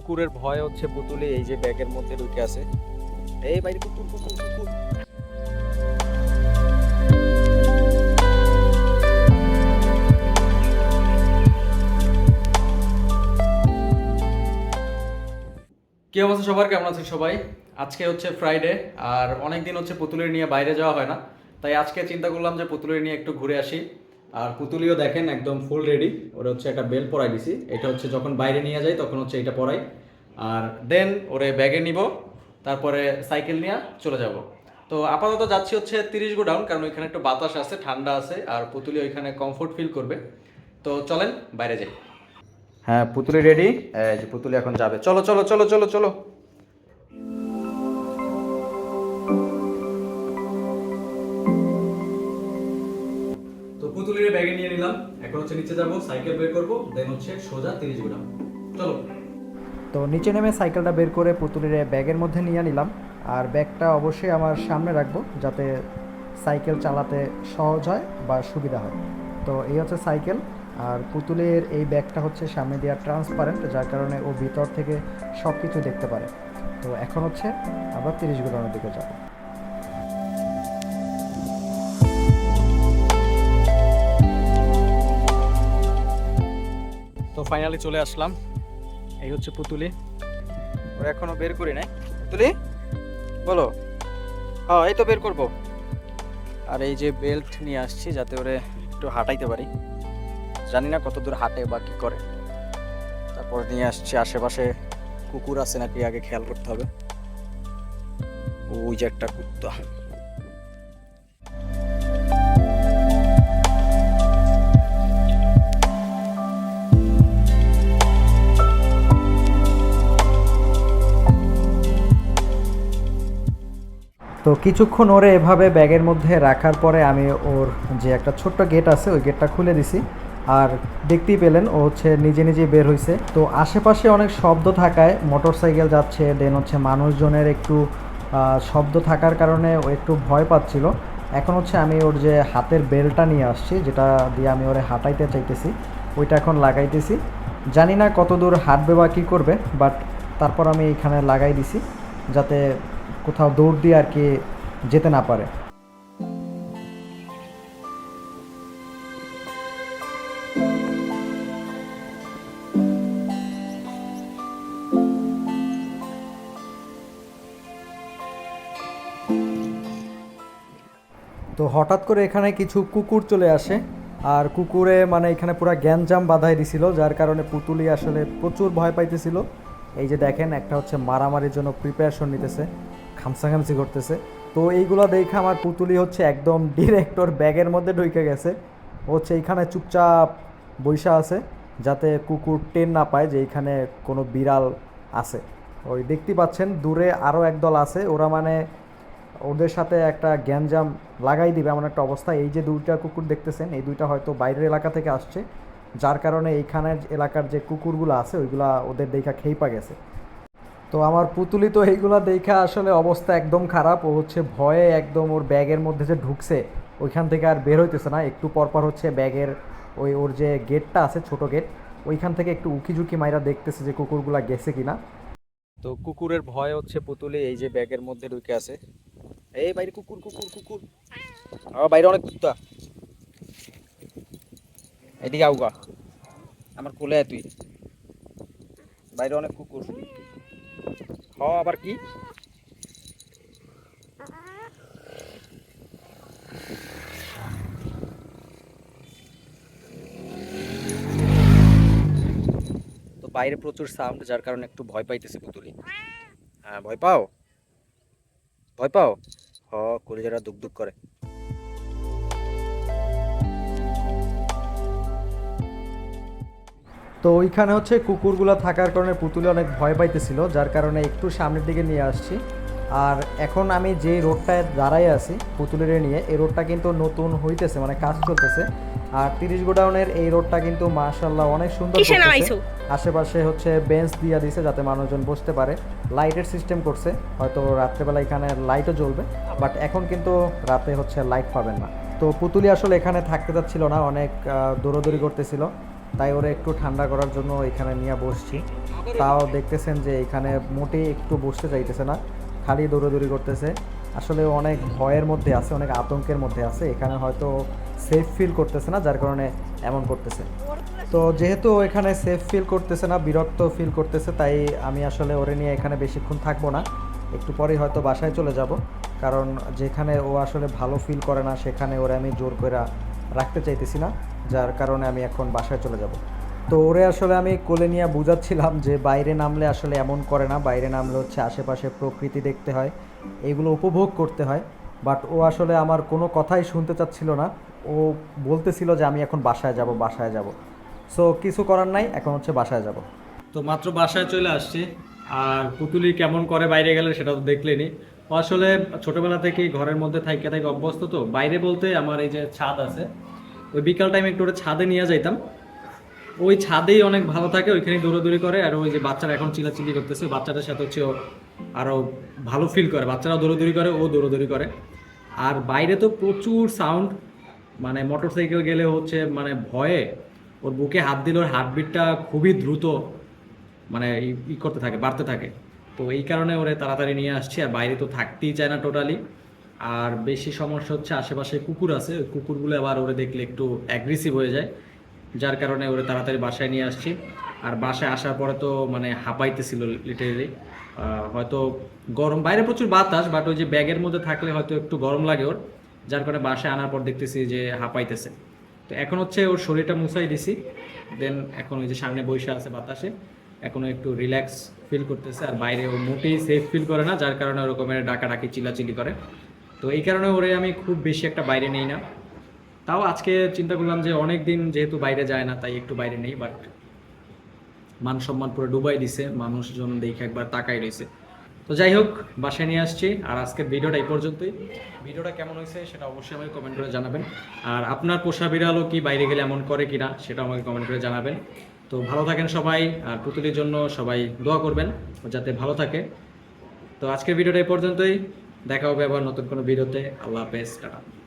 কুকুরের ভয় হচ্ছে পুতুলে, এই যে ব্যাগের মধ্যে ঢুকে আছে। এই বাইরে কুকুর কুকুর কুকুর। কি অবস্থা সবার? কেমন আছেন সবাই? আজকে হচ্ছে ফ্রাইডে আর অনেক দিন হচ্ছে পুতুলের নিয়ে বাইরে যাওয়া হয় না। তাই আজকে চিন্তা করলাম যে পুতুলের নিয়ে একটু ঘুরে আসি। আর পুতুলিও দেখেন একদম ফুল রেডি ওরা হচ্ছে একটা বেল পরাই দিছি। এটা হচ্ছে যখন বাইরে নিয়ে যাই, তখন হচ্ছে এটা পরাই। আর দেন ওরে ব্যাগে নিব, তারপরে সাইকেল নিয়ে চলে যাব। তো আপাতত যাচ্ছি হচ্ছে তিরিশ গোডাউন, কারণ ওইখানে একটু বাতাস আছে, ঠান্ডা আছে, আর পুতুলি ওইখানে কমফোর্ট ফিল করবে। তো চলেন বাইরে যাই। হ্যাঁ পুতুলি রেডি যে পুতুলি এখন যাবে। চলো চলো চলো চলো চলো। তো পুতুলির ব্যাগে নিয়ে নিলাম। এখন হচ্ছে নিচে যাব, সাইকেল বের করব দেন হচ্ছে সোজা তিরিশ গোডাউন চলো। তো নিচে নেমে সাইকেলটা বের করে পুতুলের ব্যাগের মধ্যে নিয়ে নিলাম। আর ব্যাগটা অবশ্যই আমার সামনে রাখব, যাতে সাইকেল চালাতে সহজ হয় বা সুবিধা হয়। তো এই হচ্ছে সাইকেল। আর পুতুলের এই ব্যাগটা হচ্ছে সামনে দেওয়া ট্রান্সপারেন্ট যার কারণে ও ভিতর থেকে সব কিছু দেখতে পারে। তো এখন হচ্ছে আবার তিরিশ গোডাউনের দিকে যাব। ফাইনালি চলে আসলাম। এই হচ্ছে পুতুলি। ওরা এখনও বের করি নাই। পুতুলি, বলো। হ্যাঁ এই তো বের করব। আর এই যে বেল্ট নিয়ে আসছি যাতে ওরে একটু হাঁটাইতে পারি। জানি না কত দূর হাঁটে বা কি করে। তারপর নিয়ে আসছি আশেপাশে কুকুর আছে নাকি, আগে খেয়াল করতে হবে। ওই যে একটা কুত্তা। তো কিছুক্ষণ ওরে এভাবে ব্যাগের মধ্যে রাখার পরে আমি ওর যে একটা ছোট্ট গেট আছে, ওই গেটটা খুলে দিছি। আর দেখতেই পেলেন, ও হচ্ছে নিজে নিজেই বের হয়েছে তো আশেপাশে অনেক শব্দ থাকায় মোটর সাইকেল যাচ্ছে দেন হচ্ছে মানুষজনের একটু শব্দ থাকার কারণে ও একটু ভয় পাচ্ছিল। এখন হচ্ছে আমি ওর যে হাতের বেলটা নিয়ে আসছি, যেটা দিয়ে আমি ওরে হাঁটাইতে চাইতেছি, ওইটা এখন লাগাইতেছি। জানি না কত দূর হাঁটবে বা কী করবে বাট তারপর আমি এখানে লাগাই দিছি, যাতে কোথাও দৌড় দিয়ে আর কি যেতে না পারে। তো হঠাৎ করে এখানে কিছু কুকুর চলে আসে, আর কুকুরে মানে এখানে পুরো গ্যাঞ্জাম বাঁধাই দিছিল, যার কারণে পুতুলি আসলে প্রচুর ভয় পাইতেছিল। এই যে দেখেন, একটা হচ্ছে মারামারির জন্য প্রিপারেশন নিতেছে। খামসাখামসি করতেছে। তো এইগুলো দেখে আমার পুতুলি হচ্ছে একদম ডিরেক্টর ব্যাগের মধ্যে ঢুকে গেছে। হচ্ছে এইখানে চুপচাপ বৈশা আছে, যাতে কুকুর টেন না পায় যে এইখানে কোনো বিড়াল আছে। ওই দেখতে পাচ্ছেন, দূরে আরও একদল আছে। ওরা মানে ওদের সাথে একটা গ্যাঞ্জাম লাগাই দিবে এমন একটা অবস্থা। এই যে দুইটা কুকুর দেখতেছেন, এই দুইটা হয়তো বাইরের এলাকা থেকে আসছে। যার কারণে এইখানের এলাকার যে কুকুরগুলো আছে, ওইগুলা ওদের দেখা খেইপা গেছে। তো আমার পুতুলি তো এইগুলা দেখা আসলে অবস্থা একদম খারাপ। ও হচ্ছে ভয়ে একদম ওর ব্যাগের মধ্যে যে ঢুকছে, ওইখান থেকে আর বের হইতেছে না। একটু পরপর হচ্ছে ব্যাগের ওই ওর যে গেটটা আছে, ছোট গেট, ওইখান থেকে একটু উকি ঝুঁকি মাইরা দেখতেছে যে কুকুরগুলা গেছে কিনা। তো কুকুরের ভয় হচ্ছে পুতুলে এই যে ব্যাগের মধ্যে ঢুকে আছে। এই বাইরে কুকুর কুকুর কুকুর। আবার বাইরে অনেক কুত্তা। এদিকে আউগা। আমার কোলে তুই। বাইরে অনেক কুকুর। হ আবার কি? তো বাইরে প্রচুর সাউন্ড, যার কারণে একটু ভয় পাইতেছে পুতুলি। হ্যাঁ ভয় পাও? ভয় পাও? হ, কলিজারা দুক দুক করে। তো ওইখানে হচ্ছে কুকুরগুলো থাকার কারণে পুতুলে অনেক ভয় পাইতেছিল যার কারণে একটু সামনের দিকে নিয়ে আসছি। আর এখন আমি যে রোডটায় দাঁড়াই আছি পুতুলের নিয়ে এই রোডটা কিন্তু নতুন হইতেছে মানে কাজ চলতেছে। আর তিরিশ গোডাউনের এই রোডটা কিন্তু মার্শাল্লাহ অনেক সুন্দর? আশেপাশে হচ্ছে বেঞ্চ দিয়া দিছে যাতে মানুষজন বসতে পারে। লাইটের সিস্টেম করছে হয়তো রাত্রেবেলা এখানে লাইটও জ্বলবে বাট এখন কিন্তু রাতে হচ্ছে লাইট পাবেন না। তো পুতুলি আসলে এখানে থাকতে চাচ্ছিল না অনেক দৌড়াদৌড়ি করতেছিল। তাই ওরা একটু ঠান্ডা করার জন্য এখানে নিয়ে বসছি। তাও দেখতেছেন যে এখানে মোটেই একটু বসতে চাইতেছে না, খালি দৌড়াদৌড়ি করতেছে। আসলে অনেক ভয়ের মধ্যে আছে, অনেক আতঙ্কের মধ্যে আছে, এখানে হয়তো সেফ ফিল করতেছে না, যার কারণে এমন করতেছে। তো যেহেতু এখানে সেফ ফিল করতেছে না, বিরক্ত ফিল করতেছে, তাই আমি আসলে ওরে নিয়ে এখানে বেশিক্ষণ থাকব না। একটু পরেই হয়তো বাসায় চলে যাব, কারণ যেখানে ও আসলে ভালো ফিল করে না, সেখানে ওরে আমি জোর করে রাখতে চাইতেছি না, যার কারণে আমি এখন বাসায় চলে যাব। তো ওরে আসলে আমি কোলে নিয়ে বুঝাচ্ছিলাম যে বাইরে নামলে আসলে এমন করে না, বাইরে নামলে হচ্ছে আশেপাশে প্রকৃতি দেখতে হয়, এগুলো উপভোগ করতে হয়। বাট ও আসলে আমার কোনো কথাই শুনতে চাচ্ছিল না। ও বলতেছিল যে আমি এখন বাসায় যাব বাসায় যাব। সো কিছু করার নাই, এখন হচ্ছে বাসায় যাব। তো মাত্র বাসায় চলে আসছি। আর পুতুলি কেমন করে বাইরে গেলে সেটা তো দেখলেনি। আসলে ছোটবেলা থেকেই ঘরের মধ্যে থাইকে থাইকে অভ্যস্ত তো। বাইরে বলতে আমার এই যে ছাদ আছে, ওই বিকাল টাইমে একটু ওটা ছাদে নিয়ে যাইতাম। ওই ছাদেই অনেক ভালো থাকে ওইখানে দৌড়াদৌড়ি করে। আর ওই যে বাচ্চারা এখন চিলাচিলি করতেছে ওই বাচ্চাটার সাথে হচ্ছে আরও ভালো ফিল করে। বাচ্চারাও দৌড়াদৌড়ি করে, ও দৌড়াদৌড়ি করে। আর বাইরে তো প্রচুর সাউন্ড মানে মোটর সাইকেল গেলে হচ্ছে মানে ভয়ে ওর বুকে হাত দিলে ওর হার্টবিটটা খুবই দ্রুত মানে ই করতে থাকে, বাড়তে থাকে। তো এই কারণে ওরে তাড়াতাড়ি নিয়ে আসছি, আর বাইরে তো থাকতেই চায় না টোটালি আর বেশি সমস্যা হচ্ছে আশেপাশে কুকুর আছে, ওই কুকুরগুলো আবার ওরে দেখলে একটু অ্যাগ্রেসিভ হয়ে যায়। যার কারণে ওরে তাড়াতাড়ি বাসায় নিয়ে আসছি। আর বাসায় আসার পরে তো মানে হাঁপাইতেছিল লিটারেলি হয়তো গরম, বাইরে প্রচুর বাতাস বাট ওই যে ব্যাগের মধ্যে থাকলে হয়তো একটু গরম লাগে ওর। যার কারণে বাসায় আনার পর দেখতেছি যে হাঁপাইতেছে। তো এখন হচ্ছে ওর শরীরটা মুছাই দিছি। দেন এখন ওই যে সামনে বৈশা আছে বাতাসে। এখনও একটু রিল্যাক্স ফিল করতেছে আর বাইরে ও মোটেই সেফ ফিল করে না, যার কারণে ওরকমের ডাকাডাকি চিলাচিলি করে। তো এই কারণে ওরে আমি খুব বেশি একটা বাইরে নেই না। তাও আজকে চিন্তা করলাম যে অনেক দিন যেহেতু বাইরে যায় না, তাই একটু বাইরে নেই বাট মান সম্মান পুরো ডুবাই দিছে, মানুষজন দেখে একবার তাকাই রয়েছে। তো যাই হোক, বাসায় নিয়ে আসছি, আর আজকের ভিডিওটা এই পর্যন্তই। ভিডিওটা কেমন হয়েছে সেটা অবশ্যই আমাকে কমেন্ট করে জানাবেন। আর আপনার পোষা বিড়ালও কি বাইরে গেলে এমন করে কিনা সেটা আমাকে কমেন্ট করে জানাবেন। তো ভালো থাকেন সবাই, আর পুতুলির জন্য সবাই দোয়া করবেন যাতে ভালো থাকে। তো আজকের ভিডিওটা এই পর্যন্তই। দেখা হবে আবার নতুন কোনো ভিডিওতে। আল্লাহ হাফেজ, টাটা।